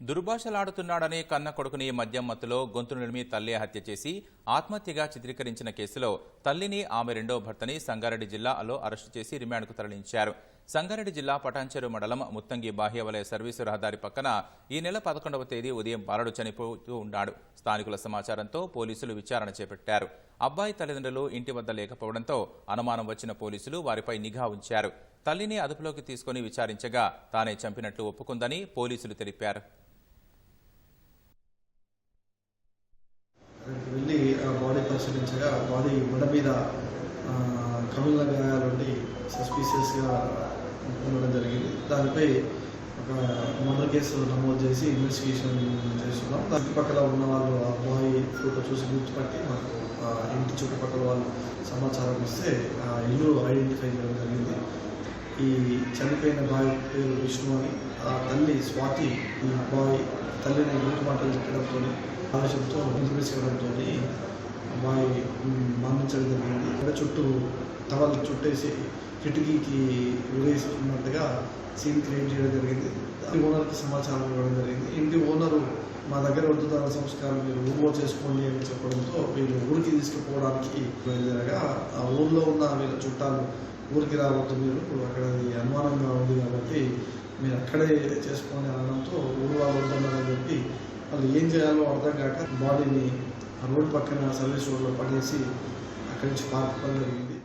దుర్భాషలాడుతున్నాడని కన్న కొడుకుని మద్యం మత్తులో గొంతు నిలిమి తల్లి హత్య చేసి ఆత్మహత్యగా చిత్రీకరించిన కేసులో తల్లిని ఆమె రెండో భర్తని సంగారెడ్డి జిల్లాలో అరెస్టు చేసి రిమాండ్కు తరలించారు. సంగారెడ్డి జిల్లా పటాన్చెరు మండలం ముత్తంగి బాహ్య వలయ సర్వీసు రహదారి పక్కన ఈ నెల పదకొండవ తేదీ ఉదయం బాలుడు చనిపోతూ ఉన్నాడు. స్థానికుల సమాచారంతో పోలీసులు విచారణ చేపట్టారు. అబ్బాయి తల్లిదండ్రులు ఇంటి వద్ద లేకపోవడంతో అనుమానం వచ్చిన పోలీసులు వారిపై నిఘా ఉంచారు. తల్లిని అదుపులోకి తీసుకుని విచారించగా తానే చంపినట్లు ఒప్పుకుందని పోలీసులు తెలిపారు అక్కడికి వెళ్ళి ఆ బాడీ పరిశీలించగా బాడీ మెడ మీద ఆ, కమిలిన గాయాలుండి సస్పీషియస్గా ఉండడం జరిగింది. దానిపై ఒక మర్డర్ కేసు నమోదు చేసి ఇన్వెస్టిగేషన్ చేస్తున్నాం. దాని చుట్టుపక్కల ఉన్న వాళ్ళు ఆ అబ్బాయి ఫోటో చూసి గుర్తుపట్టి మాకు ఇంటి చుట్టుపక్కల వాళ్ళు సమాచారం ఇస్తే ఆ ఇల్లు ఐడెంటిఫై చేయడం జరిగింది. ఈ చనిపోయిన బాయ్ పేరు విష్ణు అని ఆ తల్లి స్వాతి ఈ బాయ్ తల్లిని గుర్తుమాటలు చెప్పడంతో ఆవేశంతో ఇంటిమేసుకోవడంతో అమ్మాయి మ్, మరణించడం జరిగింది ఇక్కడ చుట్టూ తవలు చుట్టేసి కిటికీకి విడేసుకున్నట్టుగా సీన్ క్రియేట్ చేయడం జరిగింది. దాని ఓనర్కి సమాచారం ఇవ్వడం జరిగింది. ఇంటి ఓనరు మా దగ్గర వద్దుదాన సంస్కారం మీరు ఊళ్ళో చేసుకోండి అని చెప్పడంతో వీళ్ళు ఊరికి తీసుకుపోవడానికి బయలుదేరగా ఆ ఊళ్ళో ఉన్న వీళ్ళ చుట్టాలు ఊరికి రావద్దు మీరు. అక్కడ అనుమానంగా ఉంది కాబట్టి మీరు అక్కడే చేసుకోండి అనడంతో ఊరు వాళ్ళు వాళ్ళు ఏం చేయాలో అర్థం కాక బాడీని ఆ రోడ్డు పక్కన సర్వీస్ రోడ్లో పడేసి అక్కడి నుంచి పార్క్ జరిగింది.